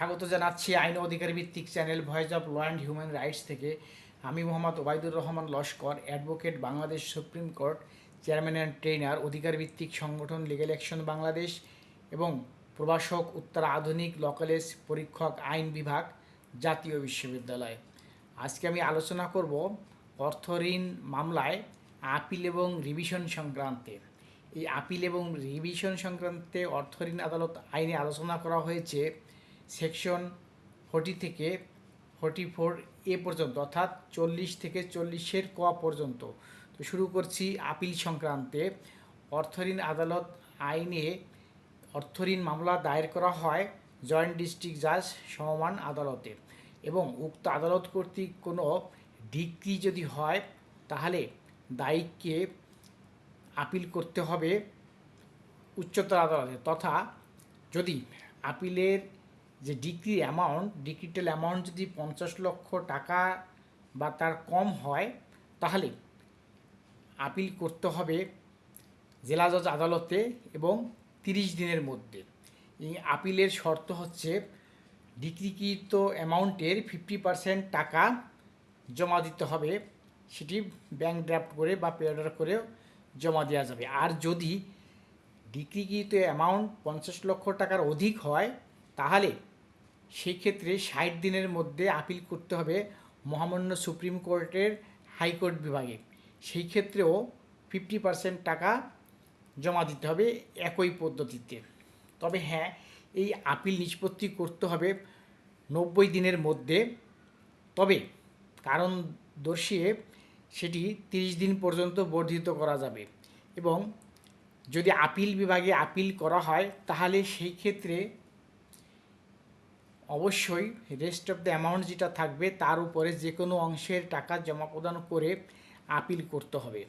স্বাগত জানাচ্ছি আইন অধিকার ভিত্তিক channel voice of law and human rights থেকে। আমি Mohammad Obaidur Rahman Laskar, advocate, Bangladesh supreme court chairman and trainer অধিকার ভিত্তিক সংগঠন, লিগেল অ্যাকশন বাংলাদেশ এবং প্রভাষক, উত্তর আধুনিক ল কলেজ পরীক্ষক, আইন বিভাগ, জাতীয় বিশ্ববিদ্যালয়। আজকে আমি আলোচনা করব অর্থঋণ মামলায় আপিল এবং রিভিশন সংক্রান্তে। এই আপিল এবং রিভিশন সংক্রান্তে অর্থঋণ আদালত আইনে আলোচনা করা হয়েছে। সেকশন ফোর্টি থেকে ফোর্টি ফোর এ পর্যন্ত, অর্থাৎ চল্লিশ থেকে চল্লিশের ক পর্যন্ত। তো শুরু করছি আপিল সংক্রান্তে। অর্থঋণ আদালত আইনে অর্থঋণ মামলা দায়ের করা হয় জয়েন্ট ডিস্ট্রিক্ট জাজ সমমান আদালতে এবং উক্ত আদালত কর্তৃক কোনো ডিক্রি যদি হয়, তাহলে দায়িককে আপিল করতে হবে উচ্চতর আদালতে তথা যদি আপিলের যে ডিগ্রি অ্যামাউন্ট ডিক্রিটাল অ্যামাউন্ট যদি পঞ্চাশ লক্ষ টাকা বা তার কম হয়, তাহলে আপিল করতে হবে জেলা জজ আদালতে এবং তিরিশ দিনের মধ্যে। এই আপিলের শর্ত হচ্ছে ডিক্রিকৃত অ্যামাউন্টের ফিফটি পার্সেন্ট টাকা জমা দিতে হবে, সেটি ব্যাংক ড্রাফট করে বা পে অর্ডার করে জমা দেওয়া যাবে। আর যদি ডিক্রিকৃত অ্যামাউন্ট পঞ্চাশ লক্ষ টাকার অধিক হয়, তাহলে সেই ক্ষেত্রে ষাট দিনের মধ্যে আপিল করতে হবে মহামান্য সুপ্রিম কোর্টের হাইকোর্ট বিভাগে। সেই ক্ষেত্রেও ফিফটি পার্সেন্ট টাকা জমা দিতে হবে একই পদ্ধতিতে। তবে হ্যাঁ এই আপিল নিষ্পত্তি করতে হবে নব্বই দিনের মধ্যে। তবে কারণ দর্শিয়ে সেটি তিরিশ দিন পর্যন্ত বর্ধিত করা যাবে এবং যদি আপিল বিভাগে আপিল করা হয়, তাহলে সেই ক্ষেত্রে অবশ্যই রেস্ট অফ দ্য অ্যামাউন্ট যেটা থাকবে তার উপরে যে কোনো অংশের টাকা জমা প্রদান করে আপিল করতে হবে।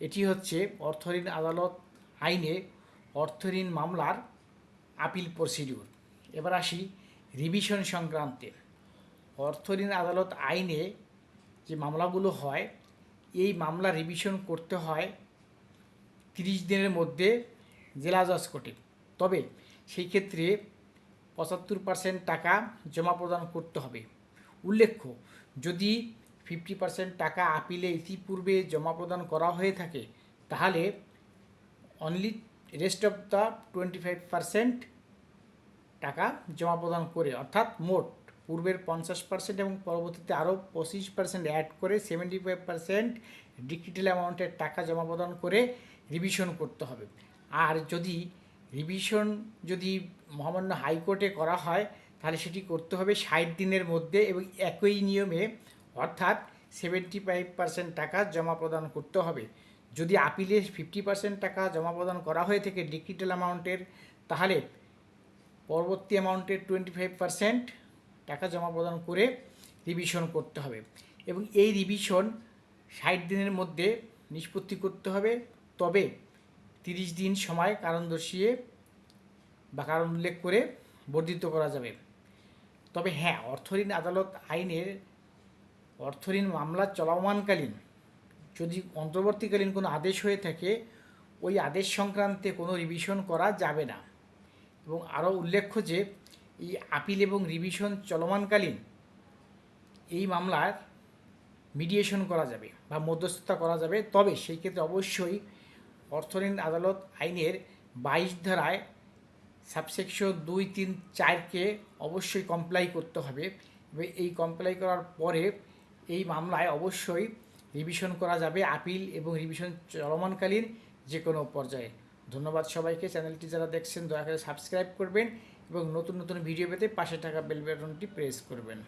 এটি হচ্ছে অর্থঋণ আদালত আইনে অর্থঋণ মামলার আপিল প্রসিডিউর এবার আসি রিভিশন সংক্রান্তে। অর্থঋণ আদালত আইনে যে মামলাগুলো হয়, এই মামলা রিভিশন করতে হয় তিরিশ দিনের মধ্যে জেলা জজ কোর্টে। তবে সেই ক্ষেত্রে পঁচাত্তর পার্সেন্ট টাকা জমা প্রদান করতে হবে। উল্লেখ্য, যদি ফিফটি পার্সেন্ট টাকা আপিলে ইতিপূর্বে জমা প্রদান করা হয়ে থাকে, তাহলে only rest of the twenty five percent টাকা জমা প্রদান করে, অর্থাৎ মোট পূর্বের পঞ্চাশ পার্সেন্ট এবং পরবর্তীতে আরও পঁচিশ পার্সেন্ট অ্যাড করে সেভেন্টি ফাইভ পার্সেন্ট ডিক্রিটাল অ্যামাউন্টের টাকা জমা প্রদান করে রিভিশন করতে হবে। আর যদি রিভিশন যদি মহামান্য হাইকোর্টে করা হয়, তাহলে সেটি করতে হবে ষাট দিনের মধ্যে এবং একই নিয়মে, অর্থাৎ সেভেন্টি ফাইভ পার্সেন্ট টাকা জমা প্রদান করতে হবে। যদি আপিলে ফিফটি পার্সেন্ট টাকা জমা প্রদান করা হয়ে থাকে ডিক্রিটাল অ্যামাউন্টের, তাহলে পরবর্তী অ্যামাউন্টের টোয়েন্টি ফাইভ পার্সেন্ট টাকা জমা প্রদান করে রিভিশন করতে হবে। এবং এই রিভিশন ষাট দিনের মধ্যে নিষ্পত্তি করতে হবে। তবে তিরিশ দিন সময় কারণ দর্শিয়ে বা কারণ উল্লেখ করে বর্ধিত করা যাবে। তবে হ্যাঁ অর্থঋণ আদালত আইনের অর্থঋণ মামলা চলমানকালীন, যদি অন্তর্বর্তীকালীন কোনো আদেশ হয়ে থাকে, ওই আদেশ সংক্রান্তে কোনো রিভিশন করা যাবে না। এবং আরও উল্লেখ্য যে, এই আপিল এবং রিভিশন চলমানকালীন, এই মামলার মিডিয়েশন করা যাবে বা মধ্যস্থতা করা যাবে। তবে সেই ক্ষেত্রে অবশ্যই অর্থঋণ আদালত আইনের বাইশ ধারায় সাবসেকশন দুই তিন চারকে অবশ্যই কমপ্লাই করতে হবে। এই কমপ্লাই করার পরে এই মামলায় অবশ্যই রিভিশন করা যাবে আপিল এবং রিভিশন চলমানকালীন যে কোনো পর্যায়ে। ধন্যবাদ সবাইকে। চ্যানেলটি যারা দেখছেন, দয়া করে সাবস্ক্রাইব করবেন এবং নতুন নতুন ভিডিও পেতে পাশে থাকা বেল বাটনটি প্রেস করবেন।